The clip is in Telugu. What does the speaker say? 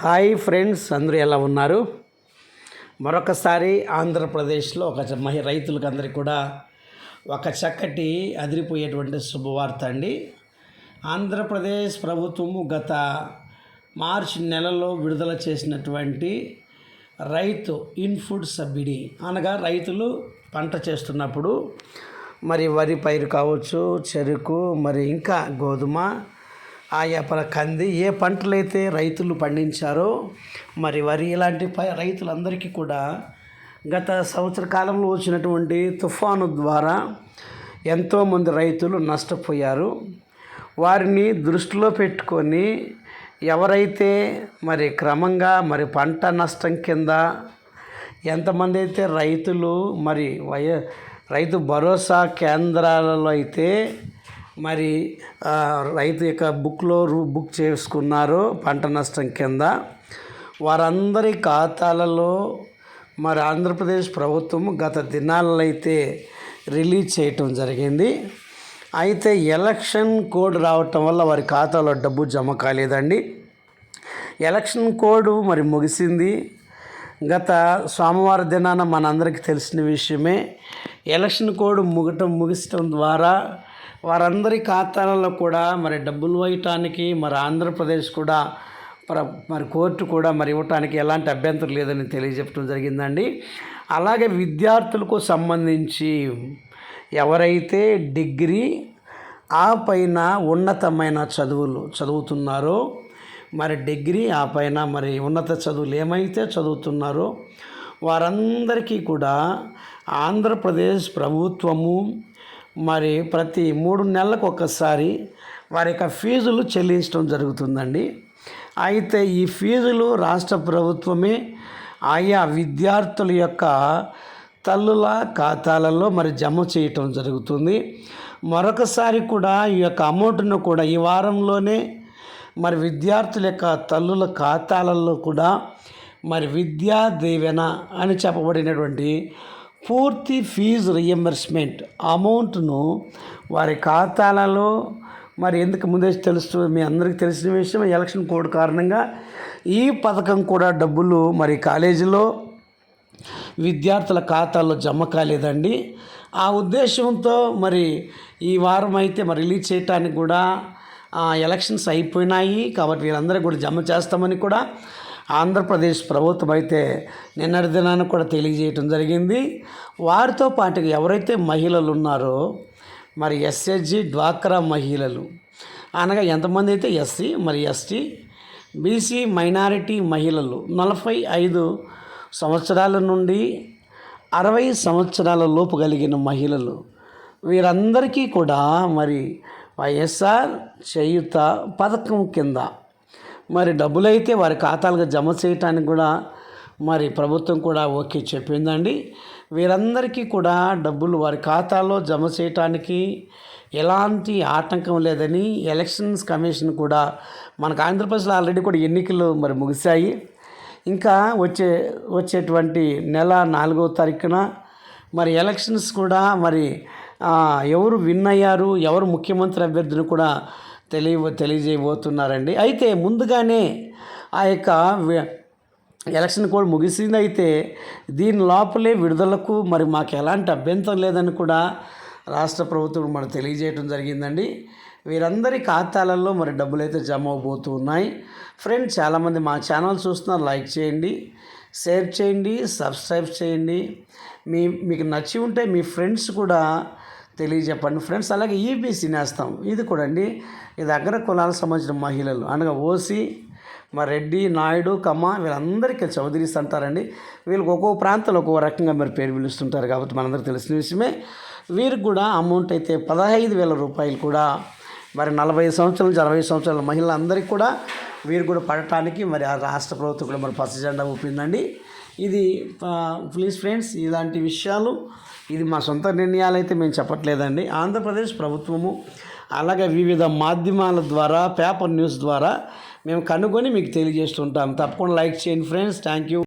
హాయ్ ఫ్రెండ్స్ అందరూ ఎలా ఉన్నారు? మరొకసారి ఆంధ్రప్రదేశ్లో ఒక మహి రైతులకు అందరికీ కూడా ఒక చక్కటి అదిరిపోయేటువంటి శుభవార్త అండి. ఆంధ్రప్రదేశ్ ప్రభుత్వము గత మార్చి నెలలో విడుదల చేసినటువంటి రైతు ఇన్ఫుడ్ సబ్సిడీ అనగా రైతులు పంట చేస్తున్నప్పుడు మరి వరి పైరు కావచ్చు చెరుకు మరి ఇంకా గోధుమ ఆయా కంది ఏ పంటలైతే రైతులు పండించారో మరి వరి ఇలాంటి ప రైతులందరికీ కూడా గత సంవత్సర కాలంలో వచ్చినటువంటి తుఫాను ద్వారా ఎంతోమంది రైతులు నష్టపోయారు. వారిని దృష్టిలో పెట్టుకొని ఎవరైతే మరి క్రమంగా మరి పంట నష్టం కింద ఎంతమంది అయితే రైతులు మరి వయ రైతు భరోసా కేంద్రాలలో అయితే మరి రైతు యొక్క బుక్లో రూ బుక్ చేసుకున్నారో పంట నష్టం కింద. వారందరి ఖాతాలలో మరి ఆంధ్రప్రదేశ్ ప్రభుత్వం గత దినాలైతే అయితే రిలీజ్ చేయటం జరిగింది. అయితే ఎలక్షన్ కోడ్ రావటం వల్ల వారి ఖాతాలో డబ్బు జమ కాలేదండి. ఎలక్షన్ కోడ్ మరి ముగిసింది. గత సోమవారం దినాన మనందరికీ తెలిసిన విషయమే ఎలక్షన్ కోడ్ ముగటం ముగిసటం ద్వారా వారందరి ఖాతాలలో కూడా మరి డబ్బులు వేయటానికి మరి ఆంధ్రప్రదేశ్ కూడా మరి కోర్టు కూడా మరి ఇవ్వటానికి ఎలాంటి అభ్యంతరం లేదని తెలియజెప్పడం జరిగిందండి. అలాగే విద్యార్థులకు సంబంధించి ఎవరైతే డిగ్రీ ఆ పైన ఉన్నతమైన చదువులు చదువుతున్నారో మరి డిగ్రీ ఆ పైన మరి ఉన్నత చదువులు ఏమైతే చదువుతున్నారో వారందరికీ కూడా ఆంధ్రప్రదేశ్ ప్రభుత్వము మరి ప్రతి మూడు నెలలకు ఒకసారి వారి యొక్క ఫీజులు చెల్లించడం జరుగుతుందండి. అయితే ఈ ఫీజులు రాష్ట్ర ప్రభుత్వమే ఆయా విద్యార్థుల యొక్క తల్లుల ఖాతాలలో మరి జమ చేయటం జరుగుతుంది. మరొకసారి కూడా ఈ యొక్క అమౌంట్ను కూడా ఈ వారంలోనే మరి విద్యార్థుల యొక్క తల్లుల ఖాతాలలో కూడా మరి విద్యా దీవెన అని చెప్పబడినటువంటి పూర్తి ఫీజు రియంబర్స్మెంట్ అమౌంట్ను వారి ఖాతాలలో మరి ఎందుకు ముందే తెలుసు మీ అందరికీ తెలిసిన విషయం ఎలక్షన్ కోడ్ కారణంగా ఈ పథకం కూడా డబ్బులు మరి కాలేజీలో విద్యార్థుల ఖాతాల్లో జమ కాలేదండి. ఆ ఉద్దేశంతో మరి ఈ వారం అయితే మరి రిలీజ్ చేయటానికి కూడా ఎలక్షన్స్ అయిపోయినాయి కాబట్టి వీరందరూ కూడా జమ చేస్తామని కూడా ఆంధ్రప్రదేశ్ ప్రభుత్వం అయితే నిన్నటి దినాన్ని కూడా తెలియజేయటం జరిగింది. వారితో పాటుగా ఎవరైతే మహిళలు ఉన్నారో మరి ఎస్హెచ్జి డ్వాక్రా మహిళలు అనగా ఎంతమంది అయితే ఎస్సీ మరి ఎస్టీ బీసీ మైనారిటీ మహిళలు నలభై ఐదు సంవత్సరాల నుండి అరవై సంవత్సరాల లోపు కలిగిన మహిళలు. వీరందరికీ కూడా మరి వైఎస్ఆర్ చేయుత పథకం కింద మరి డబ్బులైతే వారి ఖాతాలకు జమ చేయటానికి కూడా మరి ప్రభుత్వం కూడా ఓకే చెప్పిందండి. వీరందరికీ కూడా డబ్బులు వారి ఖాతాలో జమ చేయటానికి ఎలాంటి ఆటంకం లేదని ఎలక్షన్స్ కమిషన్ కూడా మనకు ఆంధ్రప్రదేశ్లో ఆల్రెడీ కూడా ఎన్నికలు మరి ముగిశాయి. ఇంకా వచ్చే వచ్చేటువంటి నెల నాలుగో తారీఖున మరి ఎలక్షన్స్ కూడా మరి ఎవరు విన్ అయ్యారు ఎవరు ముఖ్యమంత్రి అభ్యర్థిని కూడా తెలియ తెలియజేయబోతున్నారండి. అయితే ముందుగానే ఆ యొక్క ఎలక్షన్ కూడా ముగిసింది అయితే దీని లోపలే విడుదలకు మరి మాకు ఎలాంటి అభ్యంతరం లేదని కూడా రాష్ట్ర ప్రభుత్వం మనకు తెలియజేయడం జరిగిందండి. వీరందరి ఖాతాలలో మరి డబ్బులు అయితే జమ అవబోతూ ఉన్నాయి. ఫ్రెండ్స్ చాలామంది మా ఛానల్ చూస్తున్నారు లైక్ చేయండి షేర్ చేయండి సబ్స్క్రైబ్ చేయండి. మీ మీకు నచ్చి ఉంటే మీ ఫ్రెండ్స్ కూడా తెలియజెప్పండి. ఫ్రెండ్స్ అలాగే ఈబీసీ నేస్తాం. ఇది కూడా అండి ఇది అగ్ర కులాలకు సంబంధించిన మహిళలు. అనగా ఓసీ మా రెడ్డి నాయుడు కమ్మ వీళ్ళందరికీ చౌదరీస్ అంటారండి. వీళ్ళకి ఒక్కో ప్రాంతంలో ఒక్కో రకంగా మరి పేరు పిలుస్తుంటారు కాబట్టి మనందరికీ తెలిసిన విషయమే. వీరికి కూడా అమౌంట్ అయితే పదహైదు వేల రూపాయలు కూడా మరి నలభై సంవత్సరాల నుంచి అరవై సంవత్సరాల మహిళలందరికీ కూడా వీరు కూడా పడటానికి మరి ఆ రాష్ట్ర ప్రభుత్వం కూడా మరి పచ్చ జెండా ఊపిందండి. ఇది ప్లీజ్ ఫ్రెండ్స్ ఇలాంటి విషయాలు ఇది మా సొంత నిర్ణయాలు అయితే మేము చెప్పట్లేదండి. ఆంధ్రప్రదేశ్ ప్రభుత్వము అలాగే వివిధ మాధ్యమాల ద్వారా పేపర్ న్యూస్ ద్వారా మేము కనుగొని మీకు తెలియజేస్తుంటాం. తప్పకుండా లైక్ చేయండి ఫ్రెండ్స్ థ్యాంక్ యూ